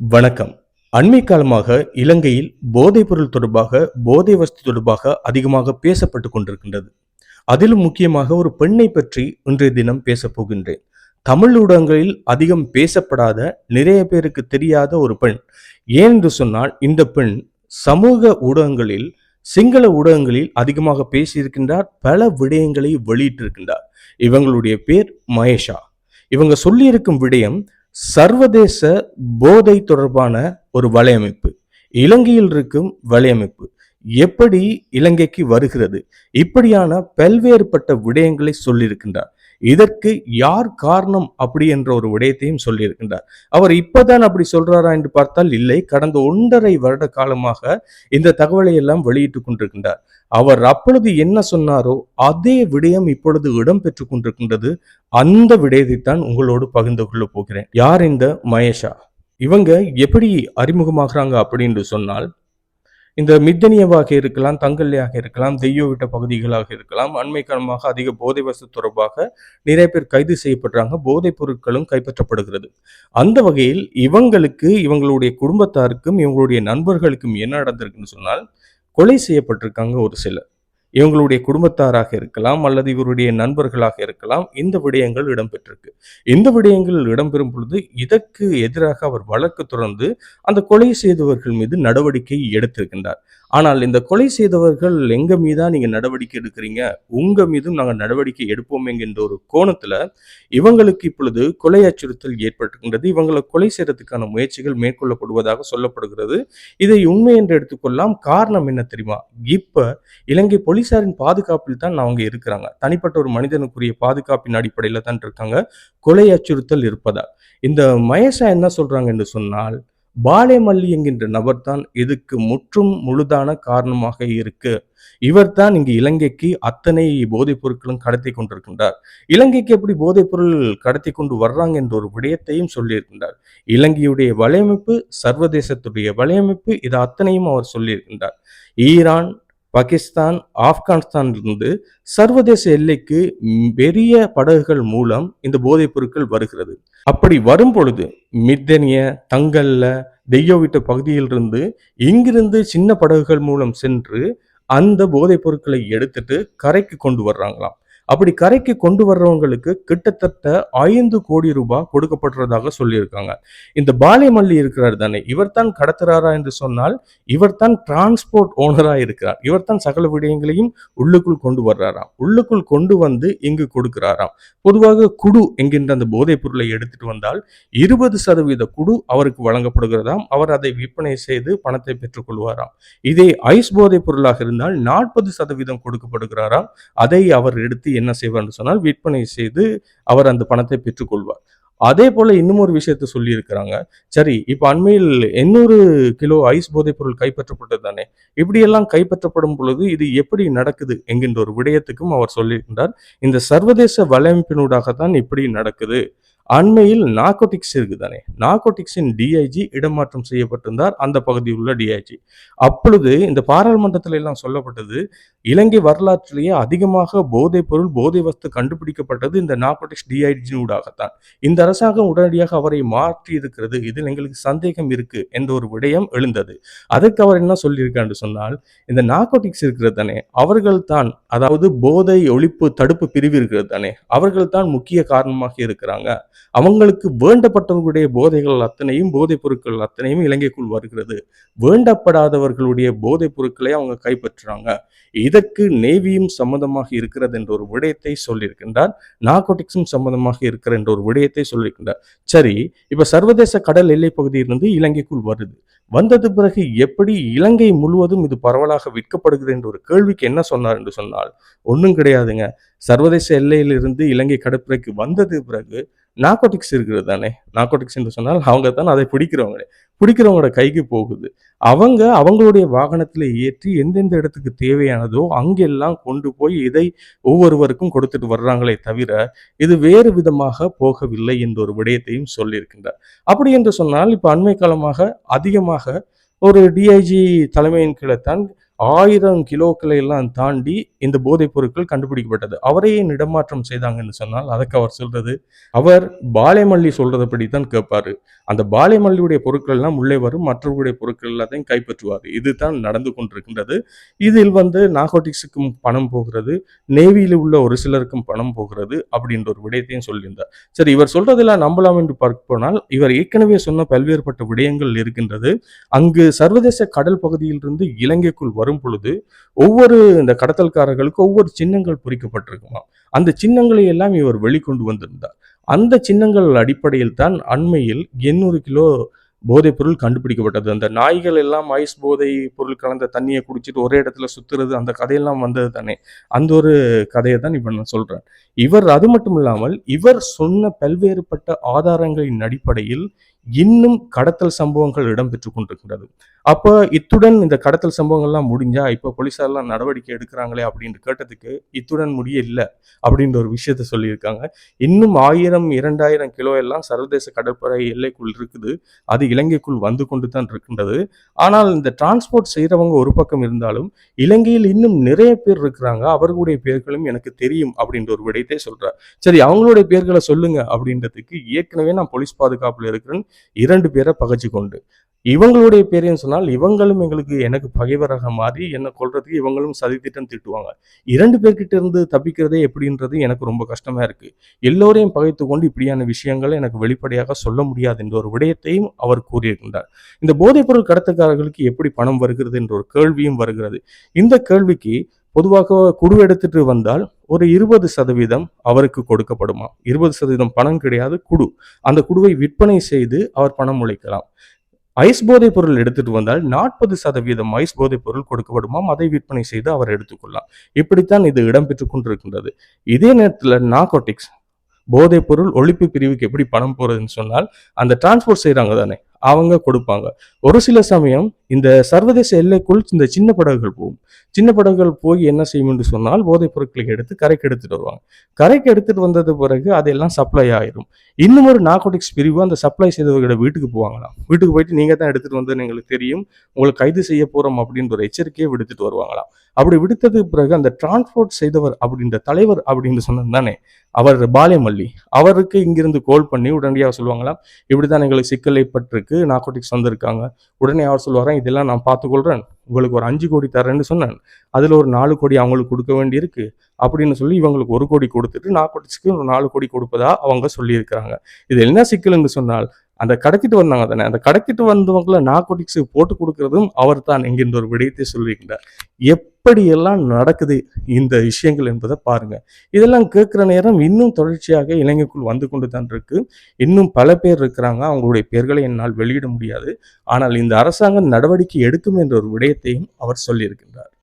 வணக்கம். அண்மை காலமாக இலங்கையில் போதைப்பொருள் தொடர்பாக போதை வஸ்து தொடர்பாக அதிகமாக பேசப்பட்டு கொண்டிருக்கின்றது. அதிலும் முக்கியமாக ஒரு பெண்ணை பற்றி இன்றைய தினம் பேசப் போகின்றேன். தமிழ் ஊடகங்களில் அதிகம் பேசப்படாத நிறைய பேருக்கு தெரியாத ஒரு பெண். ஏன் என்று சொன்னால் இந்த பெண் சமூக ஊடகங்களில் சிங்கள ஊடகங்களில் அதிகமாக பேசியிருக்கின்றார் பல விடயங்களை வெளியிட்டிருக்கின்றார். இவங்களுடைய பேர் மகேஷா. இவங்க சொல்லியிருக்கும் விடயம் சர்வதேச போதை தொடர்பான ஒரு வலையமைப்பு. இலங்கையில் இருக்கும் வலையமைப்பு எப்படி இலங்கைக்கு வருகிறது? இப்படியான பல்வேறுபட்ட விடயங்களை சொல்லியிருக்கின்றார். இதற்கு யார் காரணம் அப்படி என்ற ஒரு விடயத்தையும் சொல்லியிருக்கின்றார். அவர் இப்பதான் அப்படி சொல்றாரா என்று பார்த்தால் இல்லை. கடந்த ஒன்றரை வருட காலமாக இந்த தகவலை எல்லாம் வெளியிட்டுக் கொண்டிருக்கின்றார். அவர் அப்பொழுது என்ன சொன்னாரோ அதே விடயம் இப்பொழுது இடம்பெற்றுக் கொண்டிருக்கின்றது. அந்த விடயத்தை தான் உங்களோடு பகிர்ந்து கொள்ள போகிறேன். யார் இந்த மகேஷா? இவங்க எப்படி அறிமுகமாகறாங்க அப்படின்னு சொன்னால் இந்த மித்தனியவாக இருக்கலாம் தங்கல்லையாக இருக்கலாம் தெய்யோவிட்ட பகுதிகளாக இருக்கலாம் அண்மை காலமாக அதிக போதை வசதி தொடர்பாக நிறைய பேர் கைது செய்யப்படுறாங்க போதைப் பொருட்களும் கைப்பற்றப்படுகிறது. அந்த வகையில் இவங்களுக்கு இவங்களுடைய குடும்பத்தாருக்கும் இவங்களுடைய நண்பர்களுக்கும் என்ன நடந்திருக்குன்னு சொன்னால் கொலை செய்யப்பட்டிருக்காங்க ஒரு சிலர். இவங்களுடைய குடும்பத்தாராக இருக்கலாம் அல்லது இவருடைய நண்பர்களாக இருக்கலாம் இந்த விடயங்கள் இடம்பெற்றிருக்கு. இந்த விடயங்கள் இடம்பெறும் பொழுது இதற்கு எதிராக அவர் வழக்கு தொடர்ந்து அந்த கொலை செய்தவர்கள் மீது நடவடிக்கை எடுத்திருக்கின்றார். ஆனால் இந்த கொலை செய்தவர்கள் எங்க மீதா நீங்க நடவடிக்கை எடுக்கிறீங்க? உங்க மீதும் நாங்கள் நடவடிக்கை எடுப்போம் என்கின்ற ஒரு கோணத்துல இவங்களுக்கு இப்பொழுது கொலை அச்சுறுத்தல் ஏற்பட்டுகின்றது இவங்களை கொலை செய்யறதுக்கான முயற்சிகள் மேற்கொள்ளப்படுவதாக சொல்லப்படுகிறது. இதை உண்மை என்று எடுத்துக்கொள்ளலாம். காரணம் என்ன தெரியுமா? இப்ப இலங்கை போலீசாரின் பாதுகாப்பில் தான் அவங்க இருக்கிறாங்க. தனிப்பட்ட ஒரு மனிதனுக்குரிய பாதுகாப்பின் அடிப்படையில் தான் இருக்காங்க. கொலை அச்சுறுத்தல் இருப்பதா இந்த மயசா என்ன சொல்றாங்க என்று சொன்னால் பாலேமல்லி என்கின்ற நபர் தான் இதுக்கு முற்றும் முழுதான காரணமாக இருக்கு. இவர்தான் இங்கு இலங்கைக்கு அத்தனை போதைப் பொருட்களும் கடத்தி கொண்டிருக்கின்றார். இலங்கைக்கு எப்படி போதைப் பொருள் கடத்தி கொண்டு வர்றாங்க என்ற ஒரு விடயத்தையும் சொல்லியிருக்கின்றார். இலங்கையுடைய வலையமைப்பு சர்வதேசத்துடைய வலையமைப்பு இது அத்தனையும் அவர் சொல்லியிருக்கின்றார். ஈரான் பாகிஸ்தான் ஆப்கானிஸ்தானிலிருந்து சர்வதேச எல்லைக்கு பெரிய படகுகள் மூலம் இந்த போதைப் பொருட்கள் வருகிறது. அப்படி வரும் பொழுது மித்தனிய தங்கல்ல தெய்யோவிட்ட பகுதியிலிருந்து இங்கிருந்து சின்ன படகுகள் மூலம் சென்று அந்த போதைப் பொருட்களை எடுத்துட்டு கரைக்கு கொண்டு வர்றாங்களாம். அப்படி கரைக்கு கொண்டு வர்றவங்களுக்கு கிட்டத்தட்ட ஐந்து கோடி ரூபாய் கொடுக்கப்படுறதாக சொல்லியிருக்காங்க. இந்த பாலைமல்லி இருக்கிறார் தானே இவர்தான் கடத்துறாரா என்று சொன்னால் இவர் தான் டிரான்ஸ்போர்ட் ஓனரா இருக்கிறார். இவர்தான் சகல விடயங்களையும் உள்ளுக்குள் கொண்டு வர்றாராம். உள்ளுக்குள் கொண்டு வந்து இங்கு கொடுக்கிறாராம். பொதுவாக குடு என்கின்ற அந்த போதைப் பொருளை எடுத்துட்டு வந்தால் இருபது சதவீத குடு அவருக்கு வழங்கப்படுகிறதாம். அவர் அதை விற்பனை செய்து பணத்தை பெற்றுக்கொள்வாராம். இதே ஐஸ் போதைப் பொருளாக இருந்தால் நாற்பது சதவீதம் கொடுக்கப்படுகிறாராம். அதை அவர் எடுத்து என்ன செய்வார்னு சொன்னால் விற்பனை செய்து அவர் அந்த பணத்தை பெற்றுக்கொள்வார். அதே போல இன்னும் ஒரு விஷயத்த சொல்லி இருக்கிறாங்க சரி இப்ப அண்மையில் எண்ணூறு கிலோ ஐஸ் போதைப் பொருள் கைப்பற்றப்பட்டது தானே? இப்படியெல்லாம் கைப்பற்றப்படும் பொழுது இது எப்படி நடக்குது என்கின்ற ஒரு விடயத்துக்கும் அவர் சொல்லியிருக்கின்றார் இந்த சர்வதேச வலையமைப்பினூடாகத்தான் இப்படி நடக்குது. அண்மையில் நார்கோட்டிக்ஸ் இருக்குதானே? நார்கோட்டிக்ஸின் டிஐஜி இடமாற்றம் செய்யப்பட்டிருந்தார். அந்த பகுதியில் உள்ள டிஐஜி அப்பொழுது இந்த பாராளுமன்றத்தில் எல்லாம் சொல்லப்பட்டது இலங்கை வரலாற்றிலேயே அதிகமாக போதைப் பொருள் போதை வஸ்து கண்டுபிடிக்கப்பட்டது இந்த நார்கோட்டிக்ஸ் டிஐஜினூடாகத்தான் இந்த அரசாங்கம் உடனடியாக அவரை மாற்றி இருக்கிறது. இதில் எங்களுக்கு சந்தேகம் இருக்கு என்ற ஒரு விடயம் எழுந்தது. அதுக்கு அவர் என்ன சொல்லியிருக்கான்னு சொன்னால் இந்த நார்கோட்டிக்ஸ் இருக்கிறது தானே அவர்கள் தான் அதாவது போதை ஒழிப்பு தடுப்பு பிரிவு இருக்கிறது தானே அவர்கள் தான் முக்கிய காரணமாக இருக்கிறாங்க. அவங்களுக்கு வேண்டப்பட்டவர்களுடைய போதைகள் அத்தனையும் போதைப் பொருட்கள் அத்தனையும் இலங்கைக்குள் வருகிறது. வேண்டப்படாதவர்களுடைய போதைப் பொருட்களை அவங்க கைப்பற்றுறாங்க. இதற்கு நேவியும் சம்மந்தமாக இருக்கிறது என்ற ஒரு விடயத்தை சொல்லியிருக்கின்றார். நார்கோட்டிக்ஸும் சம்பந்தமாக இருக்கிற என்ற ஒரு விடயத்தை சொல்லியிருக்கின்றார். சரி இப்ப சர்வதேச கடல் எல்லை பகுதியிலிருந்து இலங்கைக்குள் வருது. வந்தது பிறகு எப்படி இலங்கை முழுவதும் இது பரவலாக விற்கப்படுகிறது என்ற ஒரு கேள்விக்கு என்ன சொன்னார் என்று சொன்னால் ஒன்றும் கிடையாதுங்க. சர்வதேச எல்லையிலிருந்து இலங்கை கடற்படைக்கு வந்தது பிறகு நார்கோட்டிக்ஸ் இருக்கிறது தானே? நார்கோட்டிக்ஸ் என்று சொன்னால் அவங்க தான் அதை பிடிக்கிறவங்களே. பிடிக்கிறவங்களோட கைக்கு போகுது. அவங்க அவங்களுடைய வாகனத்தில் ஏற்றி எந்தெந்த இடத்துக்கு தேவையானதோ அங்கெல்லாம் கொண்டு போய் இதை ஒவ்வொருவருக்கும் கொடுத்துட்டு வர்றாங்களே தவிர இது வேறு விதமாக போகவில்லை என்ற ஒரு விடயத்தையும் சொல்லியிருக்கின்றார். அப்படி என்று சொன்னால் இப்போ அண்மை காலமாக அதிகமாக ஒரு டிஐஜி தலைமையின் கீழே தான் ஆயிரம் கிலோக்களை எல்லாம் தாண்டி இந்த போதைப் பொருட்கள் கண்டுபிடிக்கப்பட்டது. அவரையே இடமாற்றம் செய்தாங்கன்னு சொன்னால் அதுக்கு அவர் சொல்றது அவர் பாலைமல்லி சொல்றதுபடி தான் கேட்பாரு. அந்த பாலைமல்லியுடைய பொருட்கள் எல்லாம் உள்ளே வரும் மற்றவர்களுடைய பொருட்கள் எல்லாத்தையும் கைப்பற்றுவார். இதுதான் நடந்து கொண்டிருக்கின்றது. இதில் வந்து நாகோட்டிக்ஸுக்கும் பணம் போகிறது நேவியில் உள்ள ஒரு சிலருக்கும் பணம் போகிறது அப்படின்ற ஒரு விடயத்தையும் சொல்லியிருந்தார் சரி இவர் சொல்றதெல்லாம் நம்பலாம் என்று பார்க்க போனால் இவர் ஏற்கனவே சொன்ன பல்வேறுபட்ட விடயங்கள் இருக்கின்றது. அங்கு சர்வதேச கடல் பகுதியிலிருந்து இலங்கைக்குள் வரும் பொழுது ஒவ்வொரு இந்த கடத்தல்காரர்களுக்கு ஒவ்வொரு சின்னங்கள் பொறிக்கப்பட்டிருக்குமா அந்த சின்னங்களை எல்லாம் இவர் வெளிக்கொண்டு வந்திருந்தார். அந்த சின்னங்கள் அடிப்படையில் தான் அண்மையில் எண்ணூறு கிலோ போதைப் பொருள் கண்டுபிடிக்கப்பட்டது. அந்த நாய்கள் எல்லாம் ஐஸ் போதை பொருள் கலந்த தண்ணியை குடிச்சிட்டு ஒரே இடத்துல சுத்துறது அந்த கதையெல்லாம் வந்தது தானே? அந்த ஒரு கதையை தான் இப்போ நான் சொல்றேன். இவர் அது மட்டும் இல்லாமல் இவர் சொன்ன பல்வேறுபட்ட ஆதாரங்களின் அடிப்படையில் இன்னும் கடத்தல் சம்பவங்கள் இடம்பெற்று கொண்டிருக்கிறது. அப்போ இத்துடன் இந்த கடத்தல் சம்பவங்கள்லாம் முடிஞ்சா இப்போ போலீஸார்லாம் நடவடிக்கை எடுக்கிறாங்களே அப்படின்னு கேட்டதுக்கு இத்துடன் முடிய இல்லை அப்படின்ற ஒரு விஷயத்த சொல்லியிருக்காங்க. இன்னும் ஆயிரம் இரண்டாயிரம் கிலோ எல்லாம் சர்வதேச கடற்படை எல்லைக்குள் இருக்குது. அது இலங்கைக்குள் வந்து கொண்டு தான் இருக்கின்றது. ஆனால் இந்த டிரான்ஸ்போர்ட் செய்கிறவங்க ஒரு பக்கம் இருந்தாலும் இலங்கையில் இன்னும் நிறைய பேர் இருக்கிறாங்க. அவர்களுடைய பேர்களும் எனக்கு தெரியும் அப்படின்ற ஒரு விடயத்தை சொல்கிறார் சரி அவங்களுடைய பேர்களை சொல்லுங்க அப்படின்றதுக்கு ஏற்கனவே நான் போலீஸ் பாதுகாப்பில் இருக்கிறேன். இரண்டு பேரை பகைச்சு கொண்டு இவங்களுடைய பேரையும் சொன்னால் இவங்களும் எங்களுக்கு எனக்கு பகைவராக மாறி என்னை கொள்றதுக்கு இவங்களும் சதித்திட்டம் திட்டுவாங்க. இரண்டு பேர்கிட்ட இருந்து தப்பிக்கிறதே எப்படின்றது எனக்கு ரொம்ப கஷ்டமா இருக்கு. எல்லோரையும் பகைத்து கொண்டு இப்படியான விஷயங்களை எனக்கு வெளிப்படையாக சொல்ல முடியாது என்ற ஒரு விடயத்தையும் அவர் கூறியிருக்கின்றார். இந்த போதைப்பொருள் கடத்தக்காரர்களுக்கு எப்படி பணம் வருகிறது என்ற ஒரு கேள்வியும் வருகிறது. இந்த கேள்விக்கு பொதுவாக குடு எடுத்துட்டு வந்தால் ஒரு இருபது சதவீதம் அவருக்கு கொடுக்கப்படுமா? இருபது சதவீதம் பணம் கிடையாது குடு. அந்த குடுவை விற்பனை செய்து அவர் பணம் உழைக்கலாம் ஐஸ் போதைப் பொருள் எடுத்துட்டு வந்தால் நாற்பது சதவீதம் ஐஸ் போதைப் பொருள் கொடுக்கப்படுமாம் அதை விற்பனை செய்து அவர் எடுத்துக்கொள்ளலாம் இப்படித்தான் இது இடம்பெற்று கொண்டிருக்கின்றது. இதே நேரத்தில் நாகோட்டிக்ஸ் போதைப் பொருள் ஒழிப்பு பிரிவுக்கு எப்படி பணம் போறதுன்னு சொன்னால் அந்த டிரான்ஸ்போர்ட் செய்கிறாங்க தானே. அவங்க கொடுப்பாங்க. ஒரு சில சமயம் இந்த சர்வதேச எல்லைக்குள் இந்த சின்ன படகுகள் போகும். சின்ன படகுகள் போய் என்ன செய்யும் என்று சொன்னால் போதைப் பொருட்களை எடுத்து கரைக்கு எடுத்துட்டு வருவாங்க. கரைக்கு எடுத்துட்டு வந்தது பிறகு அதெல்லாம் சப்ளை ஆயிரும். இன்னும் ஒரு நார்கோட்டிக்ஸ் பிரிவு அந்த சப்ளை செய்தவர்களோட வீட்டுக்கு போவாங்களாம். வீட்டுக்கு போயிட்டு நீங்க தான் எடுத்துட்டு வந்ததுன்னு எங்களுக்கு தெரியும். உங்களை கைது செய்ய போறோம் அப்படின்ற ஒரு எச்சரிக்கையை விடுத்துட்டு வருவாங்களாம். அப்படி விடுத்ததுக்கு பிறகு அந்த டிரான்ஸ்போர்ட் செய்தவர் அப்படின்ற தலைவர் அப்படின்னு சொன்னது தானே? அவர் பாலியமல்லி. அவருக்கு இங்கிருந்து கோல் பண்ணி உடனடியாக சொல்லுவாங்களாம். இப்படிதான் எங்களுக்கு சிக்கல் ஏற்பட்டிருக்கு நார்கோட்டிக்ஸ் வந்திருக்காங்க. உடனே அவர் சொல்லுவாராம் இதெல்லாம் நான் பார்த்துக்கொள்கிறேன் உங்களுக்கு ஒரு அஞ்சு கோடி தரேன்னு சொன்னேன். அதில் ஒரு நாலு கோடி அவங்களுக்கு கொடுக்க வேண்டியிருக்கு. அப்படின்னு சொல்லி இவங்களுக்கு ஒரு கோடி கொடுத்துட்டு நார்கோட்டிக்ஸ்க்கு ஒரு நாலு கோடி கொடுப்பதா அவங்க சொல்லியிருக்கிறாங்க. இது என்ன சிக்கல்னு சொன்னால் அந்த கடத்திட்டு வந்தாங்க தானே. அந்த கடத்திட்டு வந்தவங்களை நார்கோட்டிக்ஸ் போட்டு கொடுக்கறதும் அவர் தான் என்கின்ற ஒரு விடயத்தை சொல்லியிருக்கிறார் எப்படியெல்லாம் நடக்குது இந்த விஷயங்கள் என்பதை பாருங்க. இதெல்லாம் கேட்குற நேரம் இன்னும் தொடர்ச்சியாக இலங்கைக்குள் வந்து கொண்டு தான் இருக்கு. இன்னும் பல பேர் இருக்கிறாங்க. அவங்களுடைய பெயர்களை என்னால் வெளியிட முடியாது. ஆனால் இந்த அரசாங்கம் நடவடிக்கை எடுக்கும் என்ற ஒரு விடயத்தையும் அவர் சொல்லியிருக்கின்றார்.